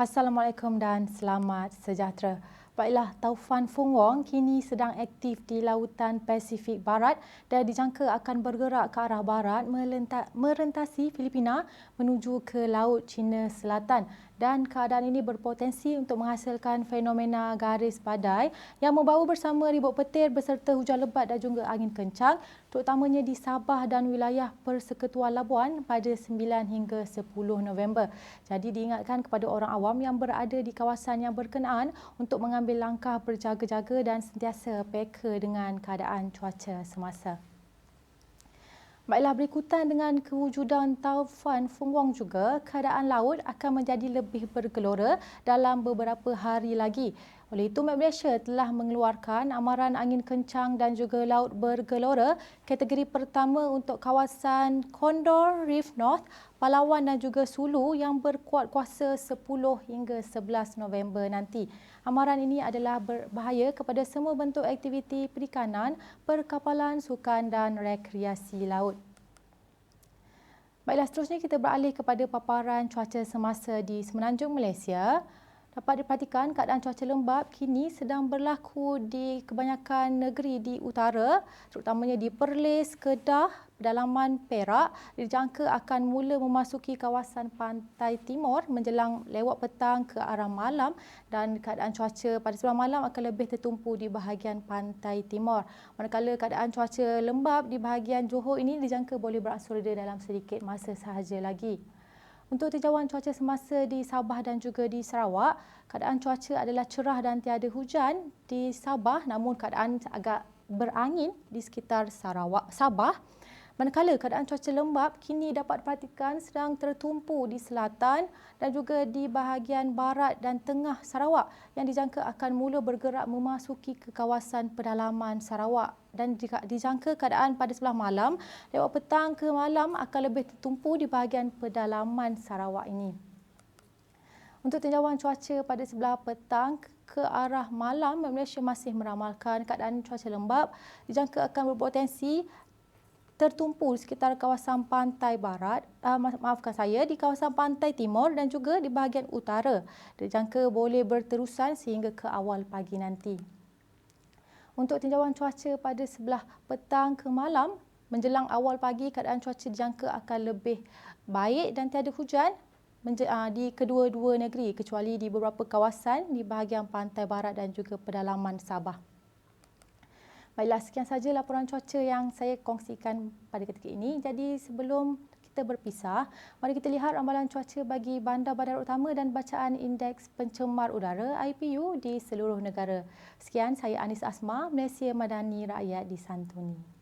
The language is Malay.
Assalamualaikum dan selamat sejahtera. Baiklah, taufan Fung Wong kini sedang aktif di lautan Pasifik Barat dan dijangka akan bergerak ke arah barat merentasi Filipina menuju ke Laut Cina Selatan dan keadaan ini berpotensi untuk menghasilkan fenomena garis badai yang membawa bersama ribut petir beserta hujan lebat dan juga angin kencang terutamanya di Sabah dan wilayah Persekutuan Labuan pada 9 hingga 10 November. Jadi diingatkan kepada orang awam yang berada di kawasan yang berkenaan untuk mengambil langkah berjaga-jaga dan sentiasa peka dengan keadaan cuaca semasa. Baiklah berikutan dengan kewujudan taufan Fung Wong juga, keadaan laut akan menjadi lebih bergelora dalam beberapa hari lagi. Oleh itu, Met Malaysia telah mengeluarkan amaran angin kencang dan juga laut bergelora kategori pertama untuk kawasan Condor, Reef North, Palawan dan juga Sulu yang berkuat kuasa 10 hingga 11 November nanti. Amaran ini adalah berbahaya kepada semua bentuk aktiviti perikanan, perkapalan, sukan dan rekreasi laut. Baiklah, seterusnya kita beralih kepada paparan cuaca semasa di Semenanjung Malaysia. Dapat diperhatikan keadaan cuaca lembap kini sedang berlaku di kebanyakan negeri di utara, terutamanya di Perlis, Kedah, pedalaman Perak. Dijangka akan mula memasuki kawasan pantai timur menjelang lewat petang ke arah malam dan keadaan cuaca pada sebelah malam akan lebih tertumpu di bahagian pantai timur. Manakala keadaan cuaca lembap di bahagian Johor ini dijangka boleh beransur reda dalam sedikit masa sahaja lagi. Untuk tinjauan cuaca semasa di Sabah dan juga di Sarawak, keadaan cuaca adalah cerah dan tiada hujan di Sabah namun keadaan agak berangin di sekitar Sarawak, Sabah. Manakala keadaan cuaca lembap kini dapat diperhatikan sedang tertumpu di selatan dan juga di bahagian barat dan tengah Sarawak yang dijangka akan mula bergerak memasuki ke kawasan pedalaman Sarawak dan dijangka keadaan pada sebelah malam lewat petang ke malam akan lebih tertumpu di bahagian pedalaman Sarawak ini. Untuk tinjauan cuaca pada sebelah petang ke arah malam, Malaysia masih meramalkan keadaan cuaca lembap dijangka akan berpotensi tertumpu sekitar kawasan pantai barat, uh, maafkan saya, di kawasan pantai timur dan juga di bahagian utara. Dijangka boleh berterusan sehingga ke awal pagi nanti. Untuk tinjauan cuaca pada sebelah petang ke malam, menjelang awal pagi keadaan cuaca dijangka akan lebih baik dan tiada hujan ah, di kedua-dua negeri kecuali di beberapa kawasan di bahagian pantai barat dan juga pedalaman Sabah. Baiklah, sekian saja laporan cuaca yang saya kongsikan pada ketika ini. Jadi sebelum kita berpisah, mari kita lihat ramalan cuaca bagi bandar-bandar utama dan bacaan indeks pencemar udara IPU di seluruh negara. Sekian, saya Anis Asma, Malaysia Madani Rakyat di Santuni.